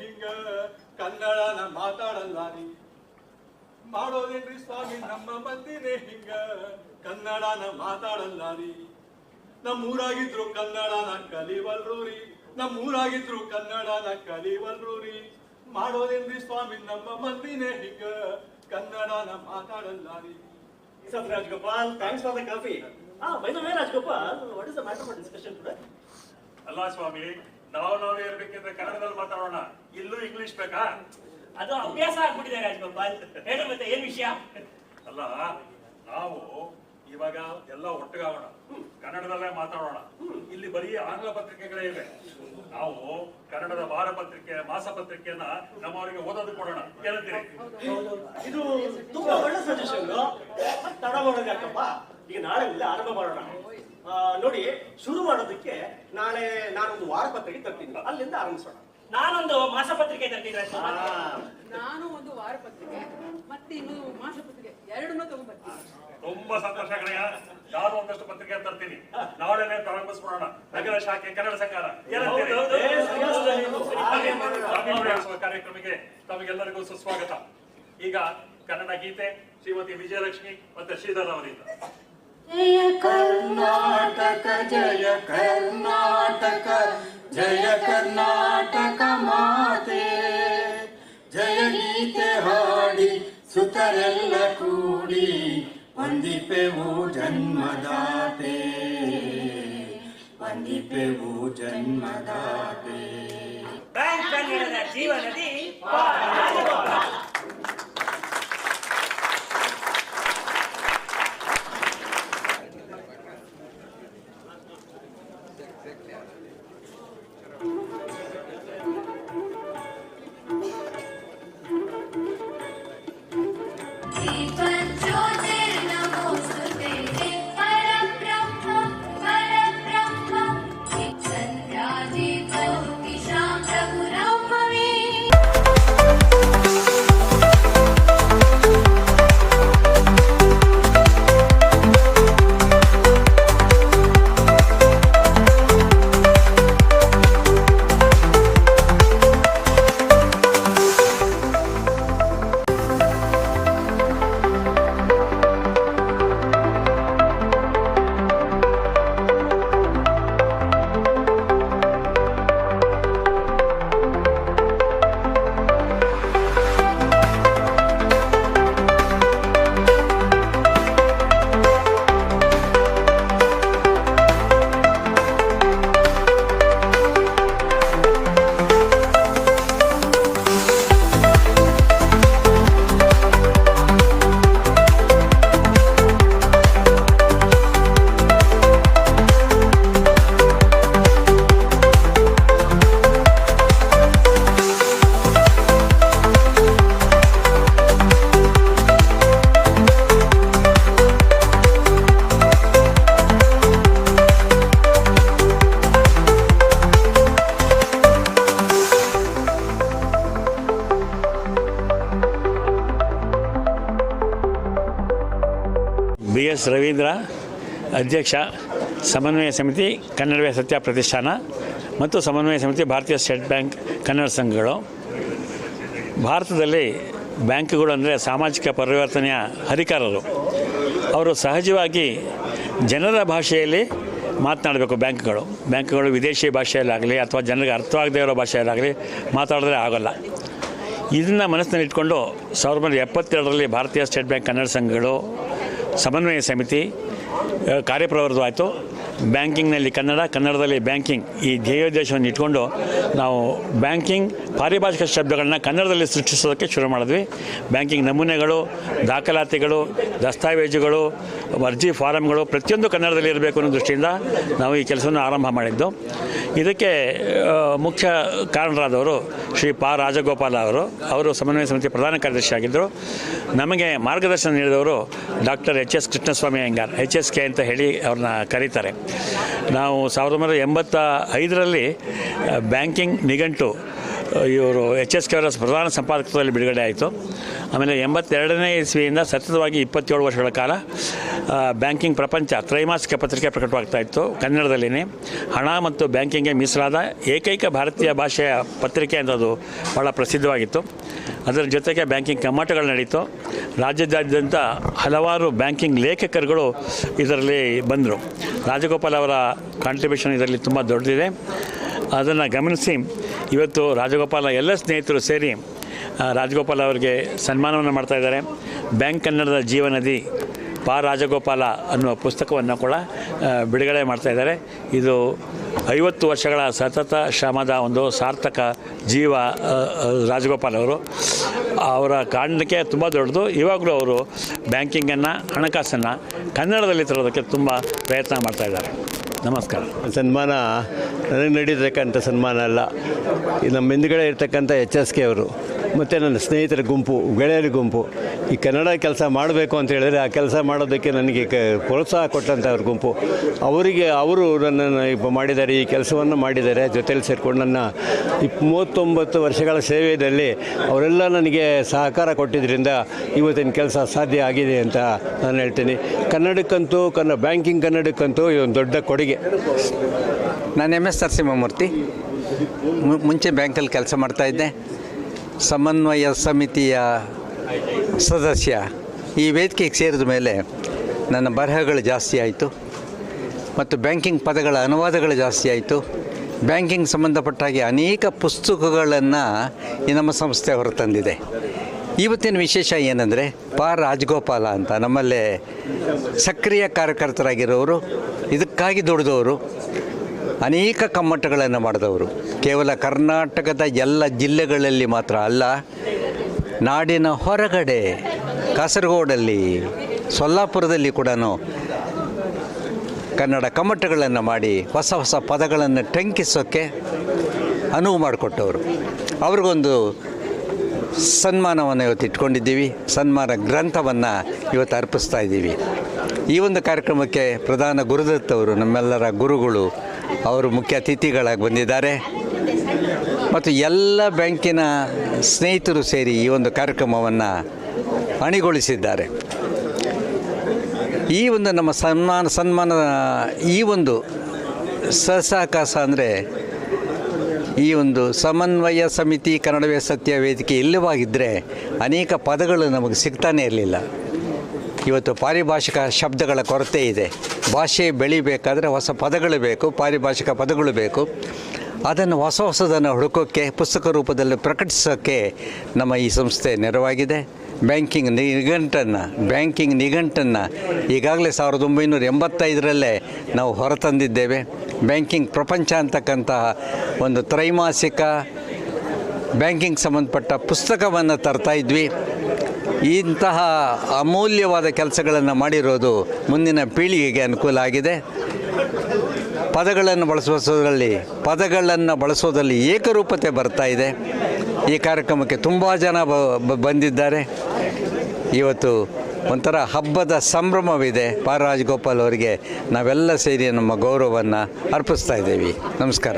ಹಿಂಗ ಕನ್ನಡನ ಮಾತಾಡಲ್ಲ ನೀ ಮಾಡೋದೇನ್ರಿ ಸ್ವಾಮಿ ನಮ್ಮ ಮಂದಿನೇ ಹಿಂಗ ಕನ್ನಡನ ಮಾತಾಡಲ್ಲ ರೀ ನಮ್ಮೂರಾಗಿದ್ರು ಕನ್ನಡನ ಕಲಿವಲ್ರು ರೀ ನಮ್ಮೂರಾಗಿದ್ರು ಕನ್ನಡನ ಕಲಿವಲ್ರು ರೀ ಮಾಡೋದೇನ್ರಿ ಸ್ವಾಮಿ ನಮ್ಮ ಮಂದಿನೇ ಹಿಂಗ ಕನ್ನಡನ ಮಾತಾಡಲ್ಲ ರೀ Sir thanks for the coffee ಹಾ by the way Rajgopal, what is the matter for discussion today? ಅಲ್ಲ ಸ್ವಾಮಿ ನಾವು ನಾವೇ ಇರ್ಬೇಕಿದ್ರೆ ಕನ್ನಡದಲ್ಲಿ ಮಾತಾಡೋಣ. ಇಲ್ಲೂ ಇಂಗ್ಲಿಷ್ ಬೇಕಾ? ಅದು ಅಭ್ಯಾಸ ಆಗ್ಬಿಟ್ಟಿದೆ ರಾಜಗೋಪಾಲ್. ಹೇಳಿ ಮತ್ತೆ ಏನ್ ವಿಷಯ? ಅಲ್ಲ ನಾವು ಇವಾಗ ಎಲ್ಲ ಒಟ್ಟಿಗಾಗೋಣ ಕನ್ನಡದಲ್ಲೇ ಮಾತಾಡೋಣ. ಇಲ್ಲಿ ಬರೀ ಆಂಗ್ಲ ಪತ್ರಿಕೆಗಳೇ ಇವೆ. ನಾವು ಕನ್ನಡದ ವಾರ ಪತ್ರಿಕೆ ಮಾಸ ಪತ್ರಿಕೆಯನ್ನ ನಮ್ಮವರಿಗೆ ಓದೋದು ಕೊಡೋಣ. ಕೇಳ್ತೀರಿ? ಇದು ತುಂಬಾ ಒಳ್ಳೆ ಸಜೆಷನ್ ತಡ ಮಾಡೋದಕ್ಕಪ್ಪ ಯಾಕಪ್ಪ? ಈಗ ಇಲ್ಲ ಆರಂಭ ಮಾಡೋಣ. ನೋಡಿ ಶುರು ಮಾಡೋದಕ್ಕೆ ನಾಳೆ ನಾನೊಂದು ವಾರಪತ್ರಿಕೆ ತರ್ತೀನಿ. ಅಲ್ಲಿಂದ ಆರಂಭಿಸೋಣ. ನಾನೊಂದು ಮಾಸಪತ್ರಿಕೆ ತರ್ತೀನಿ ನಾನು ಒಂದು ವಾರಪತ್ರಿಕೆ ಮತ್ತೆ ಇನ್ನು ಮಾಸಪತ್ರಿಕೆ ಎರಡನ್ನೂ ತಗೊಂಡ್ಬರ್ತೀನಿ ತುಂಬಾ ಸಂತೋಷ ಕಣಯ್ಯ. ನಾನು ಒಂದಷ್ಟು ಪತ್ರಿಕೆ ತರ್ತೀನಿ. ನಾಳೆನೇ ಪ್ರಾರಂಭಿಸ್ಬಿಡೋಣ ನಗರ ಶಾಖೆ ಕನ್ನಡ ಸಂಘಾರ ಕಾರ್ಯಕ್ರಮಕ್ಕೆ ತಮಗೆಲ್ಲರಿಗೂ ಸುಸ್ವಾಗತ. ಈಗ ಕನ್ನಡ ಗೀತೆ ಶ್ರೀಮತಿ ವಿಜಯಲಕ್ಷ್ಮಿ ಮತ್ತೆ ಶ್ರೀಧರ್ ಅವರಿಂದ. ಜಯ ಕರ್ನಾಟಕ ಜಯ ಕರ್ನಾಟಕ ಜಯ ಕರ್ನಾಟಕ ಮಾತೆ. ಜಯ ಗೀತೆ ಹಾಡಿ, ಸುತರೆಲ್ಲ ಕೂಡಿ ವಂದಿಪೆವು ಜನ್ಮದಾತೆ. ವಂದಿಪೆವು ಜನ್ಮದಾತೆ. ಬ್ಯಾಂಕ್ ಕನ್ನಡದ ಜೀವನದಿ ಪಾ. ಎಸ್ ರವೀಂದ್ರ, ಅಧ್ಯಕ್ಷ ಸಮನ್ವಯ ಸಮಿತಿ, ಕನ್ನಡವೇ ಸತ್ಯ ಪ್ರತಿಷ್ಠಾನ ಮತ್ತು ಸಮನ್ವಯ ಸಮಿತಿ ಭಾರತೀಯ ಸ್ಟೇಟ್ ಬ್ಯಾಂಕ್ ಕನ್ನಡ ಸಂಘಗಳು. ಭಾರತದಲ್ಲಿ ಬ್ಯಾಂಕ್ಗಳು ಅಂದರೆ ಸಾಮಾಜಿಕ ಪರಿವರ್ತನೆಯ ಹರಿಕಾರರು ಅವರು ಸಹಜವಾಗಿ ಜನರ ಭಾಷೆಯಲ್ಲಿ ಮಾತನಾಡಬೇಕು ಬ್ಯಾಂಕ್ಗಳು. ಬ್ಯಾಂಕ್ಗಳು ವಿದೇಶಿ ಭಾಷೆಯಲ್ಲಾಗಲಿ ಅಥವಾ ಜನರಿಗೆ ಅರ್ಥವಾಗದೇ ಇರೋ ಭಾಷೆಯಲ್ಲಾಗಲಿ ಮಾತಾಡಿದ್ರೆ ಆಗೋಲ್ಲ. ಇದನ್ನು ಮನಸ್ಸಿನಲ್ಲಿ ಇಟ್ಕೊಂಡು ಸಾವಿರದ ಒಂಬೈನೂರ ಎಪ್ಪತ್ತೆರಡರಲ್ಲಿ ಭಾರತೀಯ ಸ್ಟೇಟ್ ಬ್ಯಾಂಕ್ ಕನ್ನಡ ಸಂಘಗಳು ಸಮನ್ವಯ ಸಮಿತಿ ಕಾರ್ಯಪ್ರವೃತ್ತವಾಯಿತು ಬ್ಯಾಂಕಿಂಗ್ನಲ್ಲಿ ಕನ್ನಡ, ಕನ್ನಡದಲ್ಲಿ ಬ್ಯಾಂಕಿಂಗ್ ಈ ಧ್ಯೇಯೋದ್ದೇಶವನ್ನು ಇಟ್ಕೊಂಡು ನಾವು ಬ್ಯಾಂಕಿಂಗ್ ಪಾರಿಭಾಷಿಕ ಶಬ್ದಗಳನ್ನ ಕನ್ನಡದಲ್ಲಿ ಸೃಷ್ಟಿಸೋದಕ್ಕೆ ಶುರು ಮಾಡಿದ್ವಿ. ಬ್ಯಾಂಕಿಂಗ್ ನಮೂನೆಗಳು, ದಾಖಲಾತಿಗಳು, ದಸ್ತಾವೇಜುಗಳು ಅರ್ಜಿ ಫಾರಂಗಳು ಪ್ರತಿಯೊಂದು ಕನ್ನಡದಲ್ಲಿ ಇರಬೇಕು ಅನ್ನೋ ದೃಷ್ಟಿಯಿಂದ ನಾವು ಈ ಕೆಲಸವನ್ನು ಆರಂಭ ಮಾಡಿದ್ದು. ಇದಕ್ಕೆ ಮುಖ್ಯ ಕಾರಣರಾದವರು ಶ್ರೀ ಪಾ ರಾಜಗೋಪಾಲ ಅವರು ಅವರು ಸಮನ್ವಯ ಸಮಿತಿ ಪ್ರಧಾನ ಕಾರ್ಯದರ್ಶಿ ಆಗಿದ್ದರು. ನಮಗೆ ಮಾರ್ಗದರ್ಶನ ನೀಡಿದವರು doctor H S Krishnaswami Iyengar, H S K ಅಂತ ಹೇಳಿ ಅವ್ರನ್ನ ಕರೀತಾರೆ. ನಾವು ಸಾವಿರದ ಒಂಬೈನೂರ ಎಂಬತ್ತ ಐದರಲ್ಲಿ ಬ್ಯಾಂಕಿಂಗ್ ನಿಘಂಟು ಇವರು ಎಚ್ ಎಸ್ ಕೆ ಅವರ ಪ್ರಧಾನ ಸಂಪಾದಕತ್ವದಲ್ಲಿ ಬಿಡುಗಡೆ ಆಯಿತು. ಆಮೇಲೆ ಎಂಬತ್ತೆರಡನೇ ಇಸ್ವಿಯಿಂದ ಸತತವಾಗಿ ಇಪ್ಪತ್ತೇಳು ವರ್ಷಗಳ ಕಾಲ ಬ್ಯಾಂಕಿಂಗ್ ಪ್ರಪಂಚ ತ್ರೈಮಾಸಿಕ ಪತ್ರಿಕೆ ಪ್ರಕಟವಾಗ್ತಾ ಇತ್ತು. ಕನ್ನಡದಲ್ಲಿನೇ ಹಣ ಮತ್ತು ಬ್ಯಾಂಕಿಂಗ್ಗೆ ಮೀಸಲಾದ ಏಕೈಕ ಭಾರತೀಯ ಭಾಷೆಯ ಪತ್ರಿಕೆ ಅನ್ನೋದು ಭಾಳ ಪ್ರಸಿದ್ಧವಾಗಿತ್ತು. ಅದರ ಜೊತೆಗೆ ಬ್ಯಾಂಕಿಂಗ್ ಕಮ್ಮಟಗಳು ನಡೀತು. ರಾಜ್ಯದಾದ್ಯಂತ ಹಲವಾರು ಬ್ಯಾಂಕಿಂಗ್ ಲೇಖಕರುಗಳು ಇದರಲ್ಲಿ ಬಂದರು. ರಾಜಗೋಪಾಲ್ ಅವರ ಕಾಂಟ್ರಿಬ್ಯೂಷನ್ ಇದರಲ್ಲಿ ತುಂಬ ದೊಡ್ಡದಿದೆ. ಅದನ್ನು ಗಮನಿಸಿ ಇವತ್ತು ರಾಜಗೋಪಾಲ ಎಲ್ಲ ಸ್ನೇಹಿತರು ಸೇರಿ ರಾಜಗೋಪಾಲ ಅವರಿಗೆ ಸನ್ಮಾನವನ್ನು ಮಾಡ್ತಾ ಇದ್ದಾರೆ. ಬ್ಯಾಂಕ್ ಕನ್ನಡದ ಜೀವನದಿ ಪಾ ರಾಜಗೋಪಾಲ ಅನ್ನುವ ಪುಸ್ತಕವನ್ನು ಕೂಡ ಬಿಡುಗಡೆ ಮಾಡ್ತಾ ಇದ್ದಾರೆ. ಇದು ಐವತ್ತು ವರ್ಷಗಳ ಸತತ ಶ್ರಮದ ಒಂದು ಸಾರ್ಥಕ ಜೀವ ರಾಜಗೋಪಾಲ್ ಅವರು. ಅವರ ಕಾರಣಕ್ಕೆ ತುಂಬ ದೊಡ್ಡದು. ಇವಾಗಲೂ ಅವರು ಬ್ಯಾಂಕಿಂಗನ್ನು, ಹಣಕಾಸನ್ನು ಕನ್ನಡದಲ್ಲಿ ತರೋದಕ್ಕೆ ತುಂಬ ಪ್ರಯತ್ನ ಮಾಡ್ತಾ ಇದ್ದಾರೆ. ನಮಸ್ಕಾರ. ಸನ್ಮಾನ ನನಗೆ ನಡೀತಕ್ಕಂಥ ಸನ್ಮಾನ ಅಲ್ಲ. ನಮ್ಮ ಹಿಂದ್ಗಡೆ ಇರ್ತಕ್ಕಂಥ ಎಚ್ ಎಸ್ ಕೆ ಅವರು. ಮತ್ತು ನನ್ನ ಸ್ನೇಹಿತರ ಗುಂಪು, ಗೆಳೆಯರ ಗುಂಪು. ಈ ಕನ್ನಡ ಕೆಲಸ ಮಾಡಬೇಕು ಅಂತ ಹೇಳಿದ್ರೆ ಆ ಕೆಲಸ ಮಾಡೋದಕ್ಕೆ ನನಗೆ ಕ, ಪ್ರೋತ್ಸಾಹ ಕೊಟ್ಟಂಥವ್ರ ಗುಂಪು. ಅವರಿಗೆ, ಅವರು ನನ್ನನ್ನು ಇಪ್ಪ ಮಾಡಿದ್ದಾರೆ, ಈ ಕೆಲಸವನ್ನು ಮಾಡಿದ್ದಾರೆ. ಜೊತೆಯಲ್ಲಿ ಸೇರಿಕೊಂಡು ನನ್ನ ಇಪ್ ಮೂವತ್ತೊಂಬತ್ತು ವರ್ಷಗಳ ಸೇವೆಯಲ್ಲಿ ಅವರೆಲ್ಲ ನನಗೆ ಸಹಕಾರ ಕೊಟ್ಟಿದ್ದರಿಂದ ಇವತ್ತಿನ ಕೆಲಸ ಸಾಧ್ಯ ಆಗಿದೆ ಅಂತ ನಾನು ಹೇಳ್ತೀನಿ. ಕನ್ನಡಕ್ಕಂತೂ ಕನ್ನಡ ಬ್ಯಾಂಕಿಂಗ್ ಕನ್ನಡಕ್ಕಂತೂ ಇದೊಂದು ದೊಡ್ಡ ಕೊಡುಗೆ. ನಾನು ಎಂ ಎಸ್ ನರಸಿಂಹಮೂರ್ತಿ. ಮುಂಚೆ ಬ್ಯಾಂಕಲ್ಲಿ ಕೆಲಸ ಮಾಡ್ತಾಯಿದ್ದೆ ಸಮನ್ವಯ ಸಮಿತಿಯ ಸದಸ್ಯ ಈ ವೇದಿಕೆಗೆ ಸೇರಿದ ಮೇಲೆ ನನ್ನ ಬರಹಗಳು ಜಾಸ್ತಿ ಆಯಿತು ಮತ್ತು ಬ್ಯಾಂಕಿಂಗ್ ಪದಗಳ ಅನುವಾದಗಳು ಜಾಸ್ತಿ ಆಯಿತು. ಬ್ಯಾಂಕಿಂಗ್ ಸಂಬಂಧಪಟ್ಟಾಗಿ ಅನೇಕ ಪುಸ್ತಕಗಳನ್ನು ಈ ನಮ್ಮ ಸಂಸ್ಥೆ ಹೊರತಂದಿದೆ ಇವತ್ತಿನ ವಿಶೇಷ ಏನಂದರೆ ಪಾ ರಾಜಗೋಪಾಲ ಅಂತ ನಮ್ಮಲ್ಲೇ ಸಕ್ರಿಯ ಕಾರ್ಯಕರ್ತರಾಗಿರೋರು, ಇದಕ್ಕಾಗಿ ದುಡಿದವರು ಅನೇಕ ಕಮ್ಮಟಗಳನ್ನು ಮಾಡಿದವರು. ಕೇವಲ ಕರ್ನಾಟಕದ ಎಲ್ಲ ಜಿಲ್ಲೆಗಳಲ್ಲಿ ಮಾತ್ರ ಅಲ್ಲ, ನಾಡಿನ ಹೊರಗಡೆ, ಕಾಸರಗೋಡಲ್ಲಿ, ಸೊಲ್ಲಾಪುರದಲ್ಲಿ ಕೂಡ ಕನ್ನಡ ಕಮ್ಮಟಗಳನ್ನು ಮಾಡಿ ಹೊಸ ಹೊಸ ಪದಗಳನ್ನು ಟಂಕಿಸೋಕ್ಕೆ ಅನುವು ಮಾಡಿಕೊಟ್ಟವರು. ಅವ್ರಿಗೊಂದು ಸನ್ಮಾನವನ್ನು ಇವತ್ತು ಇಟ್ಕೊಂಡಿದ್ದೀವಿ. ಸನ್ಮಾನ ಗ್ರಂಥವನ್ನು ಇವತ್ತು ಅರ್ಪಿಸ್ತಾ ಇದ್ದೀವಿ. ಈ ಒಂದು ಕಾರ್ಯಕ್ರಮಕ್ಕೆ ಪ್ರಧಾನ ಗುರುದತ್ತವರು ನಮ್ಮೆಲ್ಲರ ಗುರುಗಳು ಅವರು ಮುಖ್ಯ ಅತಿಥಿಗಳಾಗಿ ಬಂದಿದ್ದಾರೆ. ಮತ್ತು ಎಲ್ಲ ಬ್ಯಾಂಕಿನ ಸ್ನೇಹಿತರು ಸೇರಿ ಈ ಒಂದು ಕಾರ್ಯಕ್ರಮವನ್ನು ಅಣಿಗೊಳಿಸಿದ್ದಾರೆ. ಈ ಒಂದು ನಮ್ಮ ಸನ್ಮಾನ ಸನ್ಮಾನ ಈ ಒಂದು ಸಹಸಾಕಾಸ ಅಂದರೆ ಈ ಒಂದು ಸಮನ್ವಯ ಸಮಿತಿ ಕನ್ನಡವೇ ಸತ್ಯ ವೇದಿಕೆ ಇಲ್ಲವಾಗಿದ್ದರೆ ಅನೇಕ ಪದಗಳು ನಮಗೆ ಸಿಗ್ತಾನೇ ಇರಲಿಲ್ಲ. ಇವತ್ತು ಪಾರಿಭಾಷಿಕ ಶಬ್ದಗಳ ಕೊರತೆ ಇದೆ. ಭಾಷೆ ಬೆಳಿಬೇಕಾದರೆ ಹೊಸ ಪದಗಳು ಬೇಕು, ಪಾರಿಭಾಷಿಕ ಪದಗಳು ಬೇಕು. ಅದನ್ನು ಹೊಸ ಹೊಸದನ್ನು ಹುಡುಕೋಕ್ಕೆ ಪುಸ್ತಕ ರೂಪದಲ್ಲಿ ಪ್ರಕಟಿಸೋಕ್ಕೆ ನಮ್ಮ ಈ ಸಂಸ್ಥೆ ನೆರವಾಗಿದೆ. ಬ್ಯಾಂಕಿಂಗ್ ನಿಘಂಟನ್ನು ಬ್ಯಾಂಕಿಂಗ್ ನಿಘಂಟನ್ನು ಈಗಾಗಲೇ ಸಾವಿರದ ಒಂಬೈನೂರ ಎಂಬತ್ತೈದರಲ್ಲೇ ನಾವು ಹೊರತಂದಿದ್ದೇವೆ. ಬ್ಯಾಂಕಿಂಗ್ ಪ್ರಪಂಚ ಅಂತಕ್ಕಂತಹ ಒಂದು ತ್ರೈಮಾಸಿಕ ಬ್ಯಾಂಕಿಂಗ್ ಸಂಬಂಧಪಟ್ಟ ಪುಸ್ತಕವನ್ನು ತರ್ತಾ ಇದ್ವಿ. ಇಂತಹ ಅಮೂಲ್ಯವಾದ ಕೆಲಸಗಳನ್ನು ಮಾಡಿರೋದು ಮುಂದಿನ ಪೀಳಿಗೆಗೆ ಅನುಕೂಲ ಆಗಿದೆ. ಪದಗಳನ್ನು ಬಳಸುವುದರಲ್ಲಿ ಪದಗಳನ್ನು ಬಳಸೋದರಲ್ಲಿ ಏಕರೂಪತೆ ಬರ್ತಾ ಇದೆ. ಈ ಕಾರ್ಯಕ್ರಮಕ್ಕೆ ತುಂಬ ಜನ ಬಂದಿದ್ದಾರೆ. ಇವತ್ತು ಒಂಥರ ಹಬ್ಬದ ಸಂಭ್ರಮವಿದೆ. ಪಾರಾಜ್ ರಾಜಗೋಪಾಲ್ ಅವರಿಗೆ ನಾವೆಲ್ಲ ಸೇರಿ ನಮ್ಮ ಗೌರವವನ್ನು ಅರ್ಪಿಸ್ತಾ ಇದ್ದೀವಿ. ನಮಸ್ಕಾರ.